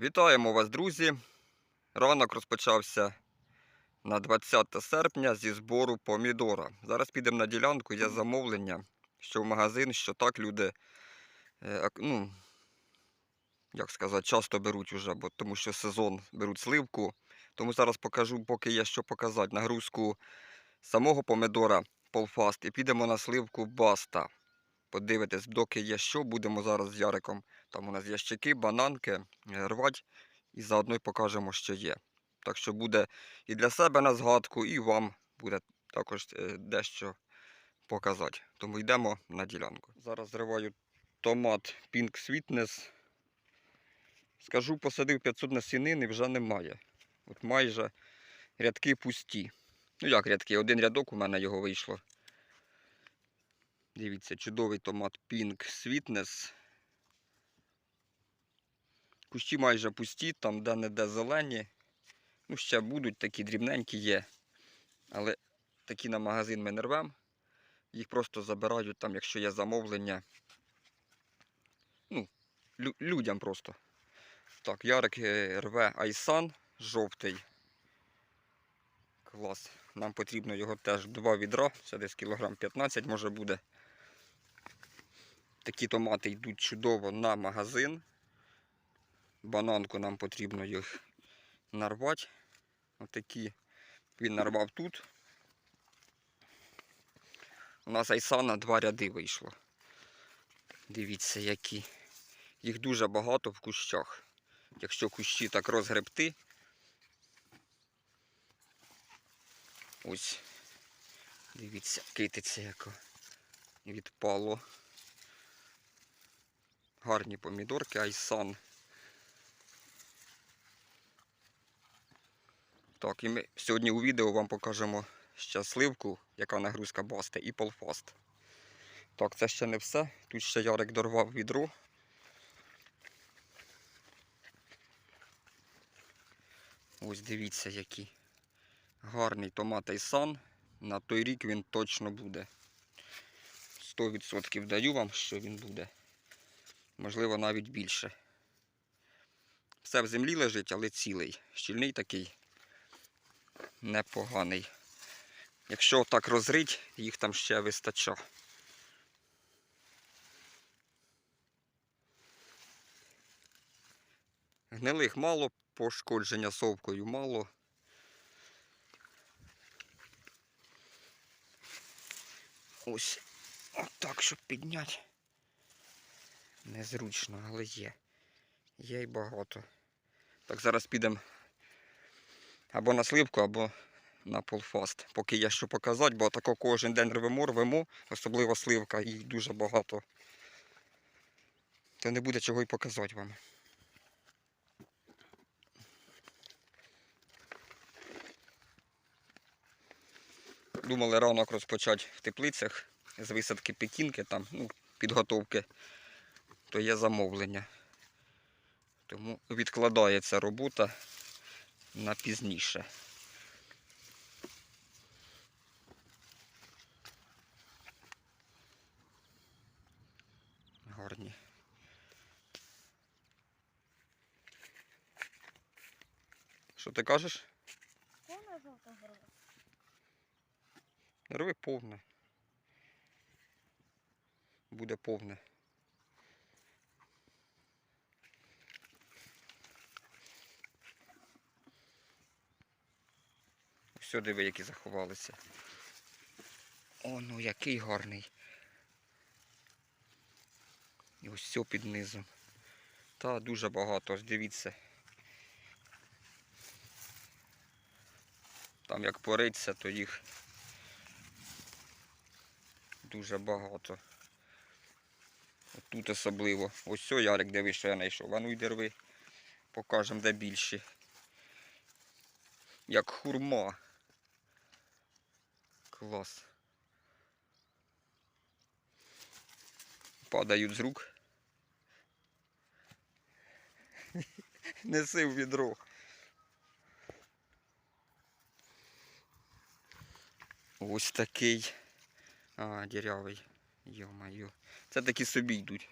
Вітаємо вас, друзі! Ранок розпочався на 20 серпня зі збору помідора. Зараз підемо на ділянку, є замовлення, що в магазин, що так люди, е, ну, як сказати, часто беруть уже, бо тому що сезон беруть сливку. Тому зараз покажу, поки є що показати, нагрузку самого помідора Полфаст і підемо на сливку Баста. Подивитись, доки є що, будемо зараз з Яриком. Там у нас ящики, бананки, е, рвать і заодно й покажемо, що є. Так що буде і для себе на згадку, і вам буде також е, дещо показати. Тому йдемо на ділянку. Зараз зриваю томат Pink Sweetness. Скажу, посадив 500 насінин і вже немає. От майже рядки пусті. Ну як рядки? Один рядок у мене його вийшло. Дивіться, чудовий томат Pink Sweetness. Кущі майже пусті, там де-не-де зелені. Ну, ще будуть такі дрібненькі є. Але такі на магазин ми не рвемо. Їх просто забирають там, якщо є замовлення. Ну, лю- людям просто. Так, Ярик е, рве Айсан жовтий. Клас. Нам потрібно його теж два відра. Це десь кілограм 15 може буде. Такі томати йдуть чудово на магазин. Бананку нам потрібно їх нарвати. Отакі він нарвав тут. У нас айсана два ряди вийшло. Дивіться, які. Їх дуже багато в кущах. Якщо кущі так розгребти. Ось. Дивіться, китиця яка відпало. Гарні помідорки, айсан. Так, і ми сьогодні у відео вам покажемо ще сливку, яка нагрузка басти, і полфаст. Так, це ще не все. Тут ще Ярик дорвав відро. Ось дивіться, який гарний томат Айсан. На той рік він точно буде. 100% даю вам, що він буде. Можливо, навіть більше. Все в землі лежить, але цілий. Щільний такий непоганий. Якщо так розрить, їх там ще вистача. Гнилих мало, пошкодження совкою мало. Ось отак, щоб підняти. Незручно, але є. Є й багато. Так, зараз підемо або на сливку, або на полфаст. Поки є що показати, бо тако кожен день рвемо, рвемо, особливо сливка, їх дуже багато. То не буде чого й показати вам. Думали ранок розпочати в теплицях з висадки пекінки, там, ну, підготовки, то є замовлення. Тому відкладається робота на пізніше. Гарні. Що ти кажеш? Повна жовта гора. Рви повне. Буде повне. Все, диви, які заховалися. О, ну який гарний. І ось все під низом. Та дуже багато, ось дивіться. Там як пориться, то їх дуже багато. Тут особливо. Ось все, Ярик, диви, що я знайшов. А ну йди рви. Покажемо, де більші. Як хурма. Клас. Падають з рук. Неси в відро. Ось такий. А, дірявий. Йо-моє. Це такі собі йдуть.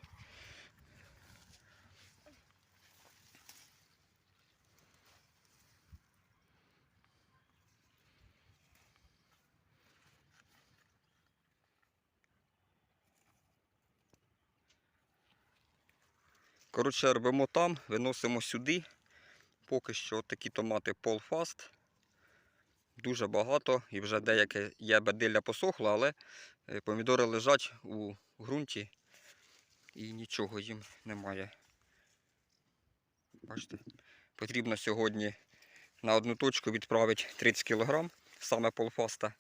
Коротше, робимо там, виносимо сюди. Поки що такі томати полфаст. Дуже багато і вже деяке є бадилля посохло, але е, помідори лежать у ґрунті і нічого їм немає. Бачите? Потрібно сьогодні на одну точку відправити 30 кг саме полфаста.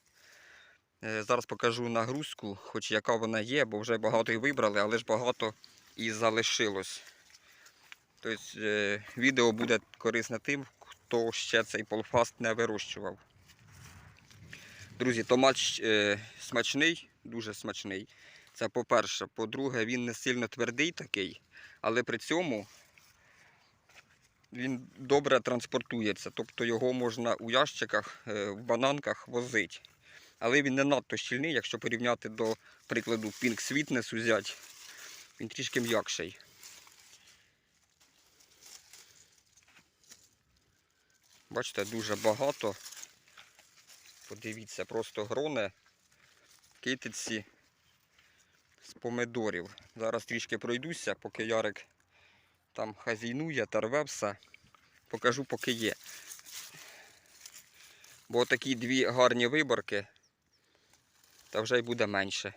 Е, Зараз покажу нагрузку, хоч яка вона є, бо вже багато і вибрали, але ж багато і залишилось. Тобто е, відео буде корисне тим, хто ще цей полфаст не вирощував. Друзі, томат е, смачний, дуже смачний. Це по-перше. По-друге, він не сильно твердий такий, але при цьому він добре транспортується. Тобто його можна у ящиках, е, в бананках возити. Але він не надто щільний, якщо порівняти до прикладу Pink Sweetness взяти. Він трішки м'якший. Бачите, дуже багато. Подивіться, просто грони китиці з помидорів. Зараз трішки пройдуся, поки Ярик там хазійнує та рве все. Покажу, поки є. Бо такі дві гарні виборки, та вже й буде менше.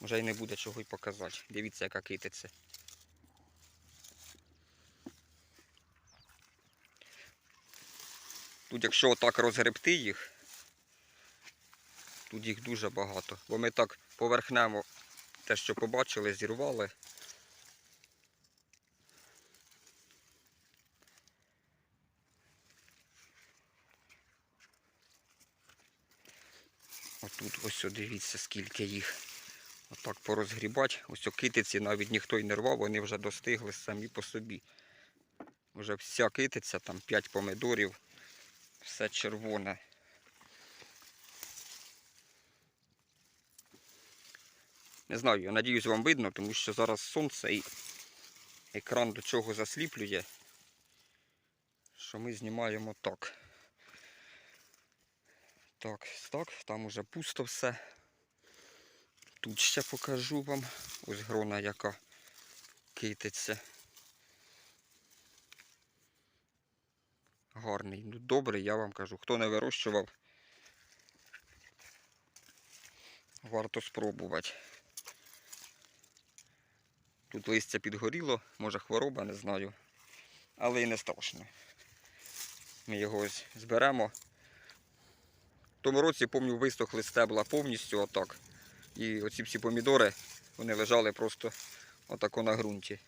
Вже й не буде чого й показати. Дивіться, яка китиця. Тут, якщо отак розгребти їх, тут їх дуже багато. Бо ми так поверхнемо те, що побачили, зірвали. Отут ось дивіться, скільки їх. Отак порозгрібати. Ось китиці навіть ніхто й не рвав, вони вже достигли самі по собі. Вже вся китиця, там 5 помидорів, все червоне. Не знаю, я надіюсь вам видно, тому що зараз сонце і екран до чого засліплює, що ми знімаємо так. Так, так, там уже пусто все. Тут ще покажу вам. Ось грона яка кититься. Гарний. Ну добрий, я вам кажу. Хто не вирощував, варто спробувати. Тут листя підгоріло, може хвороба, не знаю. Але і не страшно. Ми його ось зберемо. В тому році, пам'ятаю, висохли стебла повністю отак. І оці всі помідори, вони лежали просто отако на ґрунті.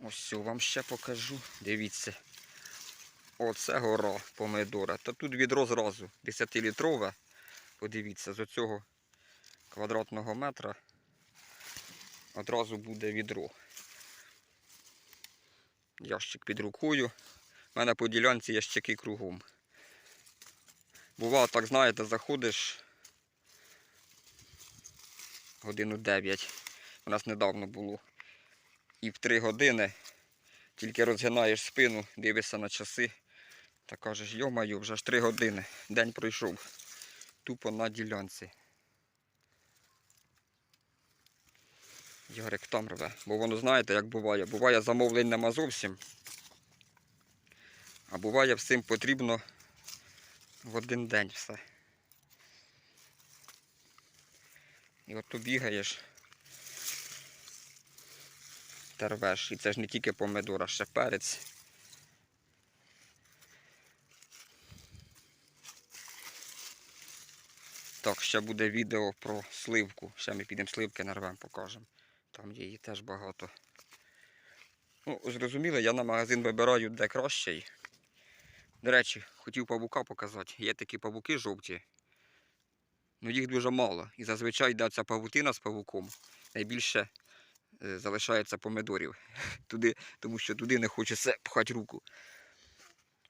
Ось вам ще покажу. Дивіться. Оце гора помидора. Та тут відро зразу 10-літрове. Подивіться, з оцього квадратного метра одразу буде відро. Ящик під рукою. У мене по ділянці ящики кругом. Бувало, так знаєте, заходиш годину 9. У нас недавно було. І в 3 години тільки розгинаєш спину, дивишся на часи та кажеш, йомаю, вже ж 3 години. День пройшов. Тупо на ділянці. Ярик там рве. Бо воно знаєте, як буває. Буває замовлень нема зовсім. А буває всім потрібно в один день все. І от ти бігаєш рвеш. І це ж не тільки помидор, а ще перець. Так, ще буде відео про сливку. Ще ми підемо сливки нарвемо, покажемо. Там її теж багато. Ну, зрозуміло, я на магазин вибираю де кращий. До речі, хотів павука показати. Є такі павуки жовті. Ну їх дуже мало. І зазвичай де ця павутина з павуком. Найбільше залишається помидорів. Туди, тому що туди не хочеться пхати руку.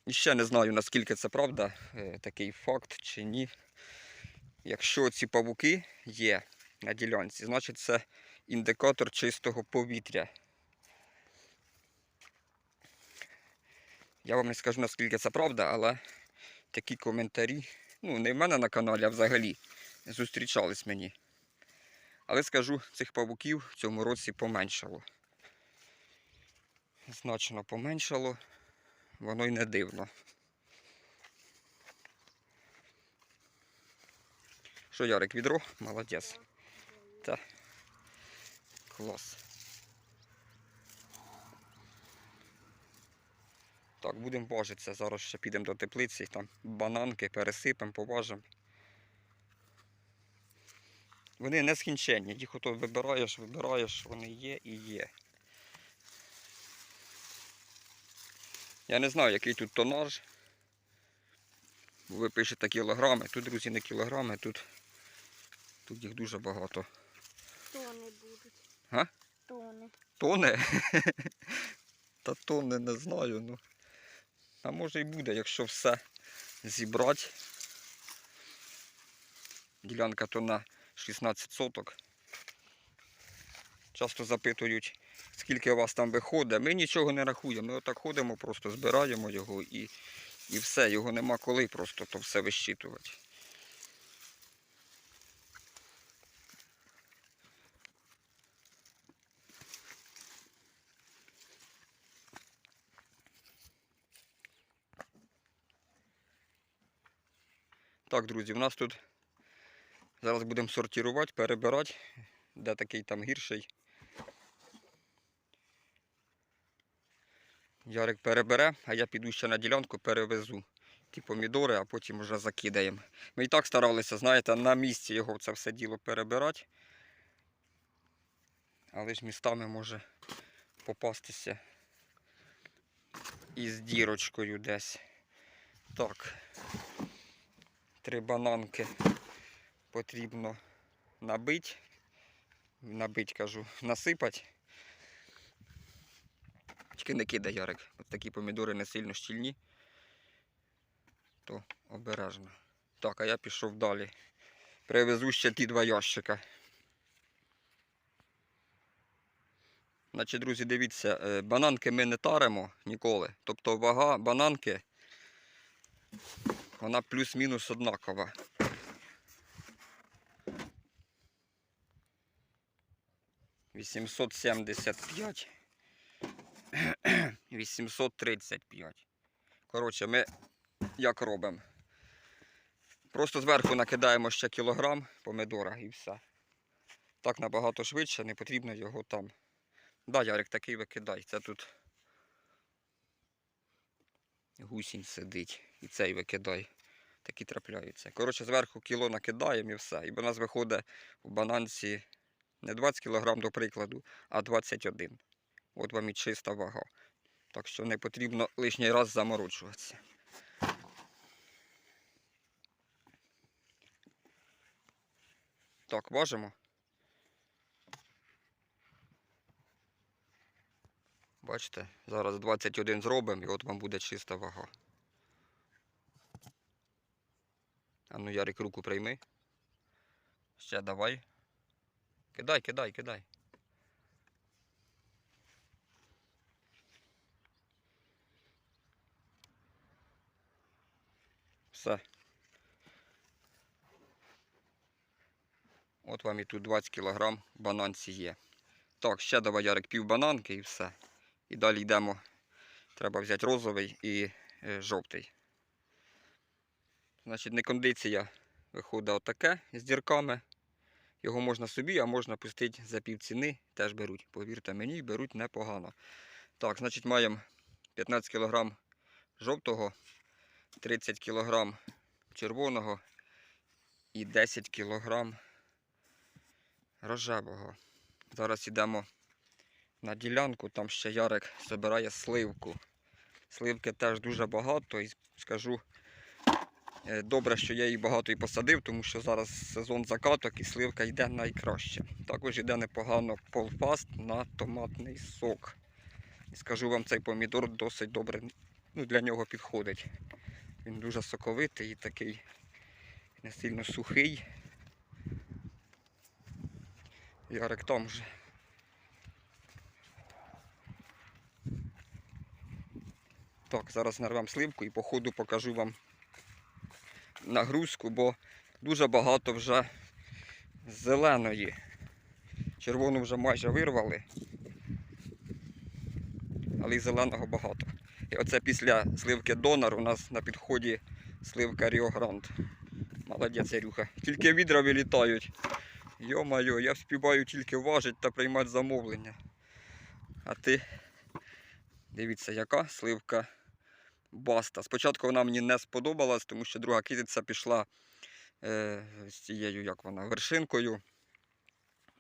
І ще не знаю, наскільки це правда, е, такий факт чи ні. Якщо ці павуки є на ділянці, значить це індикатор чистого повітря. Я вам не скажу наскільки це правда, але такі коментарі. Ну, не в мене на каналі, а взагалі зустрічались мені. Але скажу, цих павуків в цьому році поменшало. Значно поменшало, воно й не дивно. Що, Ярик, відро? Молодець. Та. Клас. Так, будемо важитися. Зараз ще підемо до теплиці, там бананки пересипемо, поважимо. Вони нескінченні. Їх ото вибираєш, вибираєш, вони є і є. Я не знаю, який тут тонаж. Бо Ви пишете кілограми. Тут, друзі, не кілограми, тут, тут їх дуже багато. Тони будуть. Га? Тони. Тоне? Та тоне не знаю, ну. А може і буде, якщо все зібрати. Ділянка то на 16 соток. Часто запитують, скільки у вас там виходить. Ми нічого не рахуємо. Ми отак ходимо, просто збираємо його і, і все. Його нема коли просто то все вищитувати. Так, друзі, в нас тут зараз будемо сортувати, перебирати, де такий там гірший. Ярик перебере, а я піду ще на ділянку, перевезу ті помідори, а потім вже закидаємо. Ми і так старалися, знаєте, на місці його це все діло перебирати. Але ж містами може попастися із дірочкою десь. Так три бананки потрібно набити. Набить, кажу, насипати. Тільки не кидай, Ярик. От такі помідори не сильно щільні, то обережно. Так, а я пішов далі. Привезу ще ті два ящика. Значить, друзі, дивіться, е, бананки ми не таримо ніколи. Тобто вага бананки вона плюс-мінус однакова. Вісімсот сімдесят п'ять. Вісімсот тридцять п'ять. Коротше, ми як робимо? Просто зверху накидаємо ще кілограм помидора і все. Так набагато швидше, не потрібно його там. Да, Ярик, такий викидай. Це тут гусінь сидить. І цей викидай. Такі трапляються. Коротше, зверху кіло накидаємо і все. І в нас виходить в бананці не 20 кг, до прикладу, а 21. От вам і чиста вага. Так що не потрібно лишній раз заморочуватися. Так, важимо. Бачите, зараз 21 зробимо і от вам буде чиста вага. А ну, Ярик, руку прийми. Ще давай. Кидай, кидай, кидай. Все. От вам і тут 20 кг бананці є. Так, ще давай, Ярик, пів бананки і все. І далі йдемо. Треба взяти розовий і е, жовтий. Значить, не кондиція виходить отаке з дірками. Його можна собі, а можна пустити за пів ціни. Теж беруть. Повірте мені, беруть непогано. Так, значить, маємо 15 кг жовтого, 30 кг червоного і 10 кг рожевого. Зараз йдемо на ділянку, там ще Ярик збирає сливку. Сливки теж дуже багато і скажу, добре, що я її багато і посадив, тому що зараз сезон закаток і сливка йде найкраще. Також йде непогано полпаст на томатний сок. І скажу вам, цей помідор досить добре ну, для нього підходить. Він дуже соковитий і такий не сильно сухий. Ярик там вже. Так, зараз нарвемо сливку і по ходу покажу вам нагрузку, бо дуже багато вже зеленої. Червону вже майже вирвали, але й зеленого багато. І оце після сливки Донор у нас на підході сливка Ріо Гранд. Молодець, Ярюха. Тільки відра вилітають. Йо-майо, я вспіваю тільки важить та приймати замовлення. А ти дивіться, яка сливка баста. Спочатку вона мені не сподобалась, тому що друга китиця пішла е, з цією, як вона, вершинкою.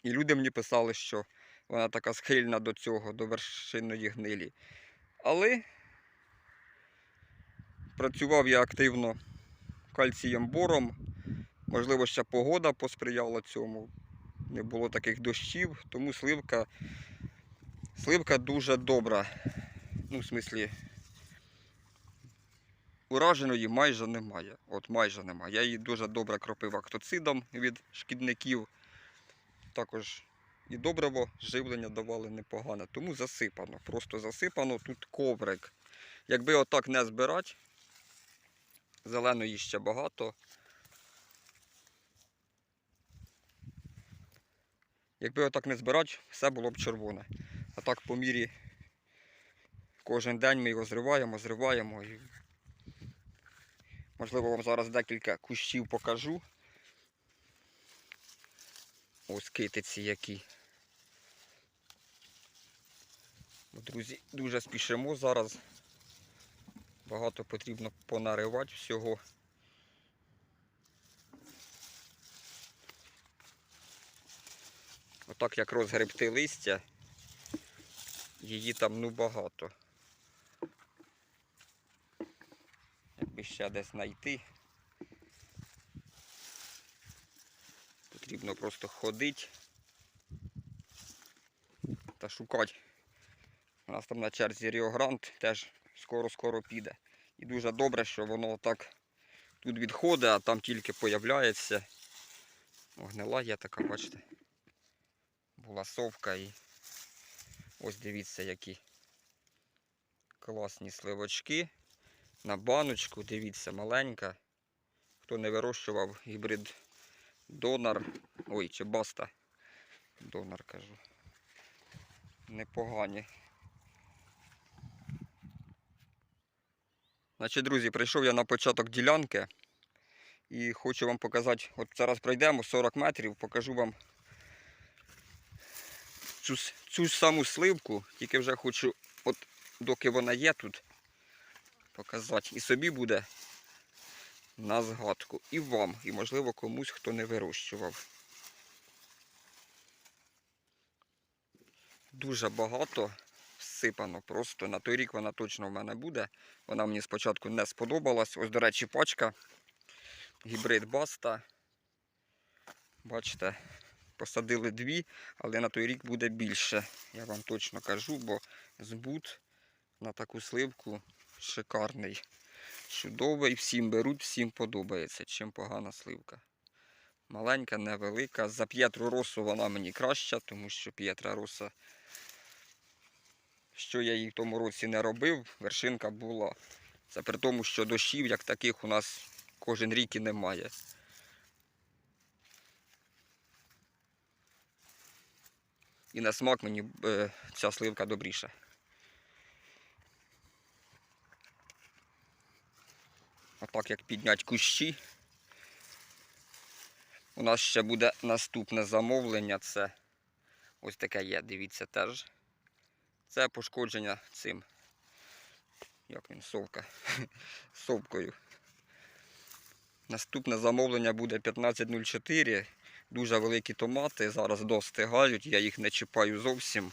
І люди мені писали, що вона така схильна до цього, до вершинної гнилі. Але працював я активно кальцієм бором. Можливо, ще погода посприяла цьому. Не було таких дощів, тому сливка, сливка дуже добра. Ну, в смислі, ураженої майже немає. От майже немає. Я її дуже добре кропив актоцидом від шкідників. Також і добриво живлення давали непогане. Тому засипано. Просто засипано тут коврик. Якби отак не збирати, зеленої ще багато. Якби отак не збирати, все було б червоне. А так по мірі кожен день ми його зриваємо, зриваємо. І... Можливо, вам зараз декілька кущів покажу. Ось китиці які. Друзі, дуже спішимо зараз. Багато потрібно понаривати всього. Отак як розгребти листя, її там ну багато. Якби ще десь знайти. Потрібно просто ходити та шукати. У нас там на черзі Ріо Грант теж скоро-скоро піде. І дуже добре, що воно так тут відходить, а там тільки появляється. О, гнила є така, бачите. Була совка і ось дивіться, які класні сливочки. На баночку, дивіться, маленька. Хто не вирощував гібрид донор. Ой, чи баста. Донор кажу. Непогані. Значить, друзі, прийшов я на початок ділянки і хочу вам показати, от зараз пройдемо 40 метрів, покажу вам цю, цю саму сливку, тільки вже хочу, от доки вона є тут, показати. І собі буде на згадку. І вам, і можливо комусь, хто не вирощував. Дуже багато всипано просто. На той рік вона точно в мене буде. Вона мені спочатку не сподобалась. Ось, до речі, пачка. Гібрид Баста. Бачите, посадили дві, але на той рік буде більше. Я вам точно кажу, бо збут на таку сливку шикарний. Чудовий, всім беруть, всім подобається. Чим погана сливка. Маленька, невелика. За П'єтру Росу вона мені краща, тому що П'єтра Роса, що я їй в тому році не робив, вершинка була. Це при тому, що дощів, як таких, у нас кожен рік і немає. І на смак мені е, ця сливка добріша. Отак як підняти кущі. У нас ще буде наступне замовлення. Це ось таке є, дивіться теж. Це пошкодження цим. Як він, совка. Совкою. Наступне замовлення буде 1504. Дуже великі томати. Зараз достигають, я їх не чіпаю зовсім.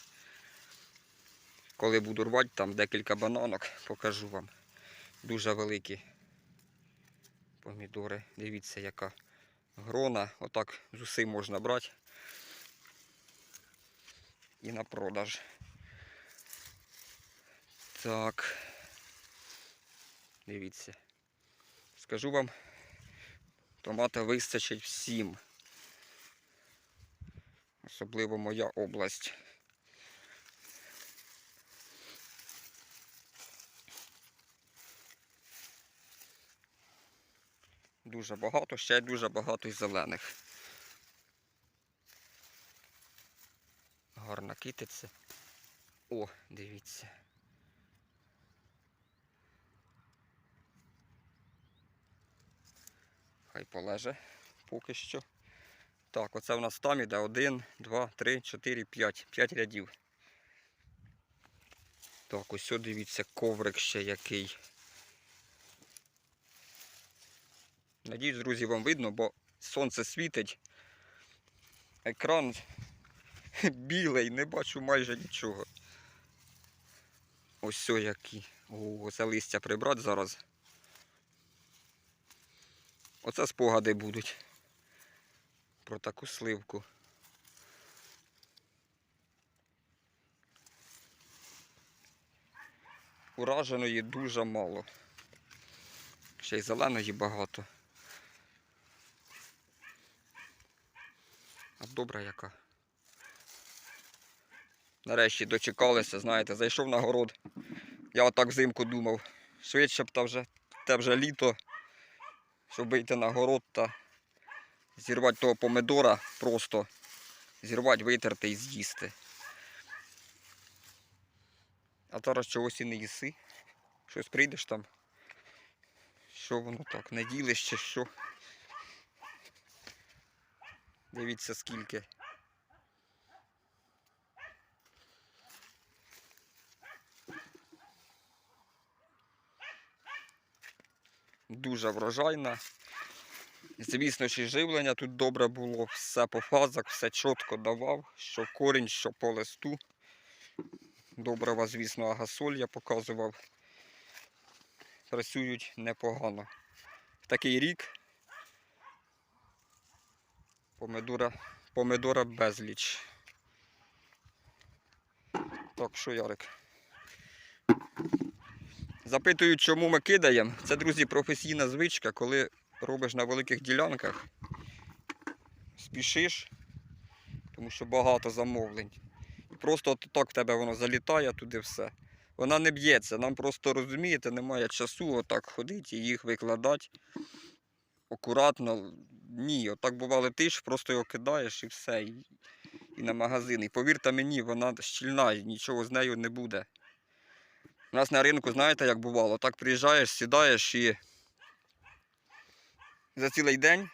Коли буду рвати, там декілька бананок, покажу вам. Дуже великі помідори. Дивіться, яка грона. Отак з уси можна брати. І на продаж. Так. Дивіться. Скажу вам, томата вистачить всім. Особливо моя область. Дуже багато, ще дуже багато й зелених. Гарна китиця. О, дивіться. Хай полеже поки що. Так, оце в нас там іде 1, 2, 3, 4, 5. 5 рядів. Так, ось дивіться, коврик ще який. Надіюсь, друзі, вам видно, бо сонце світить. Екран білий, не бачу майже нічого. Ось о які. О, це листя прибрати зараз. Оце спогади будуть про таку сливку. Ураженої дуже мало. Ще й зеленої багато. А добра яка. Нарешті дочекалися, знаєте, зайшов на город. Я отак взимку думав, швидше б та вже, те вже літо, щоб вийти на город та зірвати того помидора просто. Зірвати, витерти і з'їсти. А зараз чогось і не їси. Щось прийдеш там. Що воно так, не ділиш чи що. Дивіться скільки. Дуже врожайна. Звісно, що живлення тут добре було, все по фазах, все чітко давав, що корінь, що по листу. Добрива, звісно, агасоль я показував. Працюють непогано. Такий рік помидора, помидора безліч. Так, що Ярик? Запитують, чому ми кидаємо. Це, друзі, професійна звичка, коли робиш на великих ділянках, спішиш, тому що багато замовлень. І просто от так в тебе воно залітає туди все. Вона не б'ється, нам просто розумієте, немає часу отак ходити і їх викладати акуратно. Ні, отак бувало ти ж просто його кидаєш і все. І, і на магазин. І повірте мені, вона щільна, і нічого з нею не буде. У нас на ринку, знаєте, як бувало, так приїжджаєш, сідаєш і за цілий день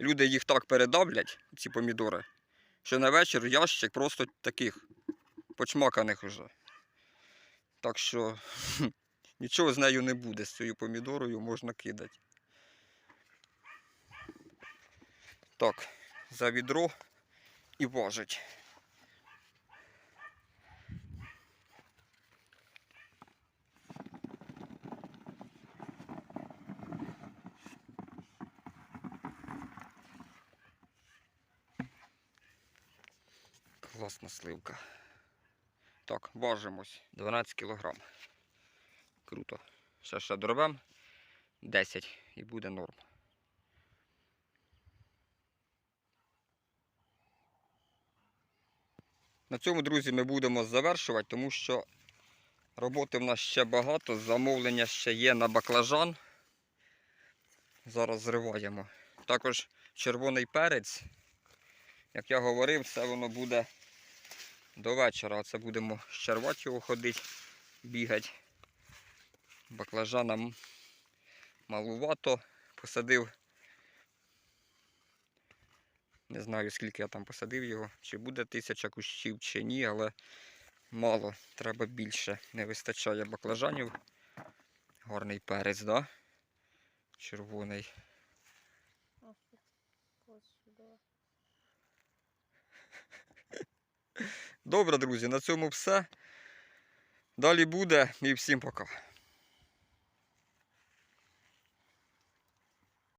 люди їх так передавлять, ці помідори, що на вечір ящик просто таких почмаканих уже. Так що нічого з нею не буде, з цією помідорою можна кидати. Так, за відро і важить. Класна сливка. Так, важимось. 12 кг. Круто. Ще ще доробимо 10 і буде норм. На цьому, друзі, ми будемо завершувати, тому що роботи в нас ще багато, замовлення ще є на баклажан. Зараз зриваємо. Також червоний перець. Як я говорив, це воно буде до вечора. Це будемо щервати його ходити, бігати. Баклажана малувато. Посадив. Не знаю, скільки я там посадив його, чи буде тисяча кущів, чи ні, але мало, треба більше. Не вистачає баклажанів. Гарний перець, да? Червоний. Добре, друзі, на цьому все. Далі буде і всім пока.